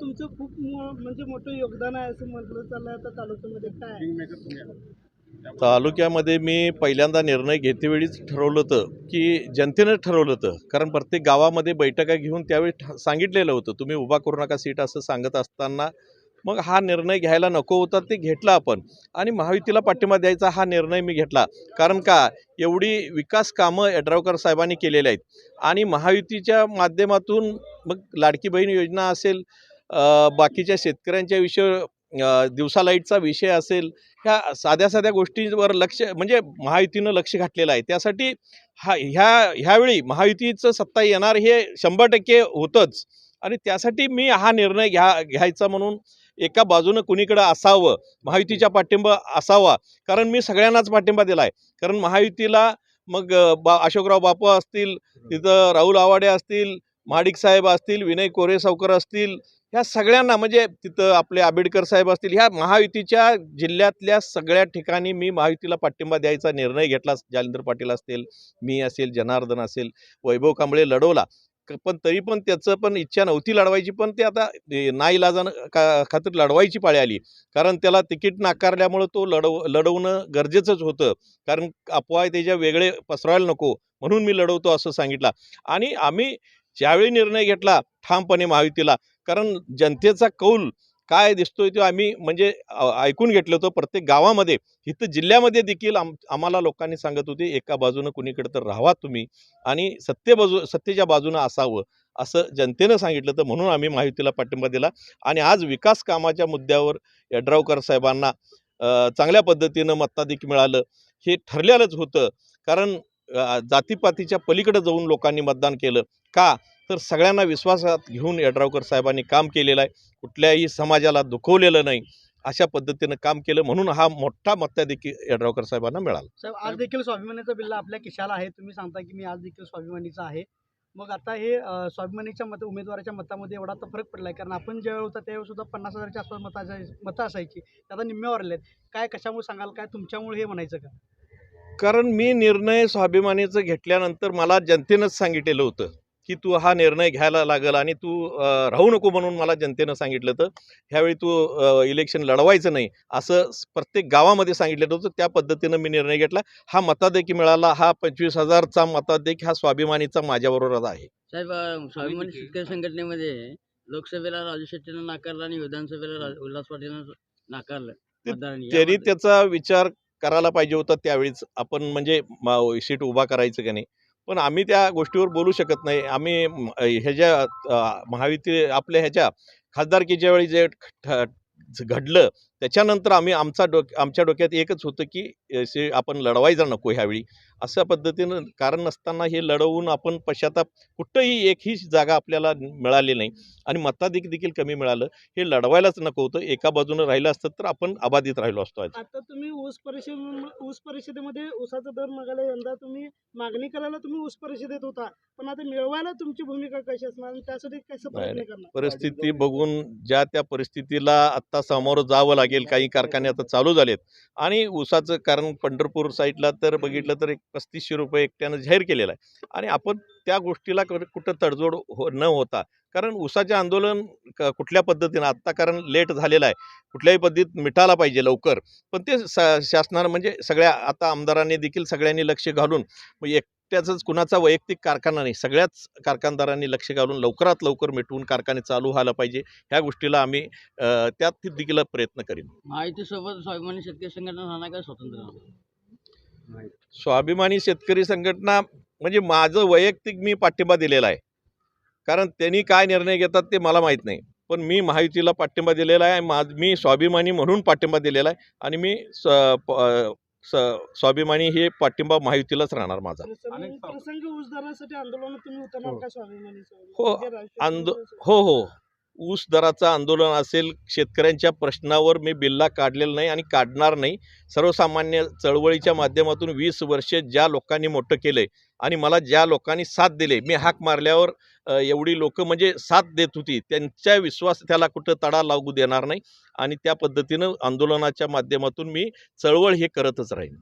तुमचं खूप म्हणजे मोठं योगदान आहे असं म्हटलं चाललंय आता तालुक्यामध्ये. काय? तालुक्यामध्ये मी पहिल्यांदा निर्णय घेतेवेळीच ठरवलं होतं की जनतेनं ठरवलं होतं. कारण प्रत्येक गावामध्ये बैठका घेऊन त्यावेळी ठ- सांगितलेलं होतं तुम्ही उभा करू नका सीट असं सांगत असताना. मग हा निर्णय घ्यायला नको होता ते घेतला आपण. आणि महायुतीला पाठिंबा द्यायचा हा निर्णय मी घेतला. कारण का? एवढी विकास कामं यड्रावकर साहेबांनी केलेली आहेत. आणि महायुतीच्या माध्यमातून मग लाडकी बहीण योजना असेल बाकीच्या शेतकऱ्यांच्या विषय दिवसा लाईटचा विषय असेल ह्या साध्या साध्या गोष्टींवर लक्ष म्हणजे महायुतीनं लक्ष घातलेलं आहे. त्यासाठी हा ह्या ह्यावेळी महायुतीचं सत्ता येणार हे शंभर टक्के होतंच. आणि त्यासाठी मी हा निर्णय घ्या घ्यायचा म्हणून एका बाजूनं कुणीकडं असावं महायुतीचा पाठिंबा असावा कारण मी सगळ्यांनाच पाठिंबा दिला आहे. कारण महायुतीला मग बा अशोकराव बापू असतील तिथं राहुल आवाडे असतील महाडिक साहेब असतील विनय कोरे सावकर असतील ह्या सगळ्यांना म्हणजे तिथं आपले आंबेडकर साहेब असतील ह्या महायुतीच्या जिल्ह्यातल्या सगळ्या ठिकाणी मी महायुतीला पाठिंबा द्यायचा निर्णय घेतला. जालिंदर पाटील असतील मी असेल जनार्दन असेल वैभव कांबळे लढवला. पण तरी पण त्याचं पण इच्छा नव्हती लढवायची पण ते आता नाईलाजानं का खात्री लढवायची पाळी आली. कारण त्याला तिकीट नाकारल्यामुळं तो लढव लढवणं गरजेचंच होतं. कारण अपवाय त्याच्या वेगळे पसरायला नको म्हणून मी लढवतो असं सांगितलं. आणि आम्ही ज्यावेळी निर्णय घेतला ठामपणे महायुतीला. कारण जनतेचा कौल काय दिसतोय तो आम्ही म्हणजे ऐकून घेतलं होतं. प्रत्येक गावामध्ये इथं जिल्ह्यामध्ये देखील आम आम्हाला लोकांनी सांगत होते एका बाजूनं कुणीकडे तर राहा तुम्ही आणि सत्य बाजू सत्तेच्या बाजूनं असावं असं जनतेनं सांगितलं तर म्हणून आम्ही महायुतीला पाठिंबा दिला. आणि आज विकास कामाच्या मुद्द्यावर यड्रावकर साहेबांना चांगल्या पद्धतीनं मताधिक मिळालं. हे ठरलेलंच होतं. कारण जातीपातीच्या पलीकडे जाऊन लोकांनी मतदान केलं. का? तर सगळ्यांना विश्वासात घेऊन यड्रावकर साहेबांनी काम केलेलं आहे. कुठल्याही समाजाला दुखवलेलं नाही. अशा पद्धतीनं काम केलं म्हणून हा मोठा मताधिकी यड्रावकर साहेबांना मिळाला. साहेब आज देखील स्वाभिमानीचा बिल्ला आपल्या खिशाला आहे. तुम्ही सांगता की मी आज देखील स्वाभिमानीचा आहे. मग आता हे स्वाभिमानीच्या मत उमेदवाराच्या मतामध्ये एवढा तर फरक पडला आहे कारण आपण ज्यावेळी होता त्यावेळी सुद्धा पन्नास हजारच्या आसपास मतं मतं असायची. आता निम्म्यावर आले काय कशामुळे सांगाल? काय तुमच्यामुळे हे म्हणायचं का? कारण मी निर्णय स्वाभिमानीचं घेतल्यानंतर मला जनतेनंच सांगितलेलं होतं की तू हा निर्णय घ्यायला लागल आणि तू राहू नको म्हणून मला जनतेनं सांगितलं होतं. ह्यावेळी तू इलेक्शन लढवायचं नाही असं प्रत्येक गावामध्ये सांगितलेलं होतं. त्या पद्धतीनं मी निर्णय घेतला. हा मतादेखी मिळाला. हा पंचवीस हजारचा मतादेखी हा स्वाभिमानीचा माझ्याबरोबर आहे. साहेब स्वाभिमानी शेतकरी संघटनेमध्ये लोकसभेला राजू शेट्टीनं नाकारलं आणि विधानसभेला उल्हास पाटीलनं नाकारलं त्यांनी त्याचा विचार करायला पाहिजे होतं त्यावेळीच. आपण म्हणजे सीट उभा करायचं का नाही. पण आम्ही त्या गोष्टीवर बोलू शकत नाही. आम्ही ह्याच्या अ, आपल्या ह्याच्या खासदारकीच्या वेळी जे ठ- घडलं त्याच्यानंतर आम्ही आमचा डोक आमच्या डोक्यात एकच होतं की आपण लढवायचं नको ह्यावेळी. अशा पद्धतीनं कारण नसताना हे लढवून आपण पश्चाताप कुठंही एकही जागा आपल्याला मिळाली नाही आणि मताधिक देखील कमी मिळालं. हे लढवायलाच नको होतं. एका बाजूनं राहिलं असतं तर आपण अबाधित राहिलो असतो आता तुम्ही ऊस परिषद ऊस परिषदेमध्ये ऊसाचा दर मागायला यंदा तुम्ही मागणी करायला तुम्ही ऊस परिषदेत होता. पण आता मिळवायला तुमची भूमिका कशी असणार आणि त्यासाठी कसं परिस्थिती बघून ज्या त्या परिस्थितीला आत्ता सामोरं जावं लागेल काही कारखाने आता चालू झालेत. आणि ऊसाचं कारण पंढरपूर साईडला तर बघितलं तर एक पस्तीसशे रुपये एकट्यानं जाहीर केलेलं आहे. आणि आपण त्या गोष्टीला क- कुठं तडजोड हो न होता कारण ऊसाचे आंदोलन क- कुठल्या पद्धतीनं आत्ता कारण लेट झालेलं आहे. कुठल्याही पद्धतीत मिटायला पाहिजे लवकर. पण ते स शासनानं म्हणजे सगळ्या आता आमदारांनी देखील सगळ्यांनी लक्ष घालून मग एकट्याचंच कुणाचा वैयक्तिक कारखाना नाही. सगळ्याच कारखानदारांनी लक्ष घालून लवकरात लवकर मिटवून कारखाने चालू व्हायला पाहिजे. ह्या गोष्टीला आम्ही त्यात देखील प्रयत्न करीन. महायुतीसोबत स्वाभिमानी शेतकरी संघटना राहणार का स्वतंत्र? स्वाभिमानी शेतकरी संघटना म्हणजे माझं वैयक्तिक मी पाठिंबा दिलेला आहे. कारण त्यांनी काय निर्णय घेतात ते मला माहीत नाही. पण मी महायुतीला पाठिंबा दिलेला आहे माझ मी स्वाभिमानी म्हणून पाठिंबा दिलेला आहे. आणि मी स स- स्वाभिमानी हे पाठिंबा महायुतीलाच राहणार माझा. हो. हो, आंदो- हो हो. ऊस दराचं आंदोलन असेल शेतकऱ्यांच्या प्रश्नावर मी बिल्ला काढलेला नाही आणि काढणार नाही. सर्वसामान्य चळवळीच्या माध्यमातून वीस वर्ष ज्या लोकांनी मोठं केलं आहे आणि मला ज्या लोकांनी साथ दिले मी हाक मारल्यावर एवढी लोकं म्हणजे साथ देत होती. त्यांच्या विश्वास त्याला कुठं तडा लागू देणार नाही आणि त्या पद्धतीनं आंदोलनाच्या माध्यमातून मी चळवळ हे करतच राहीन.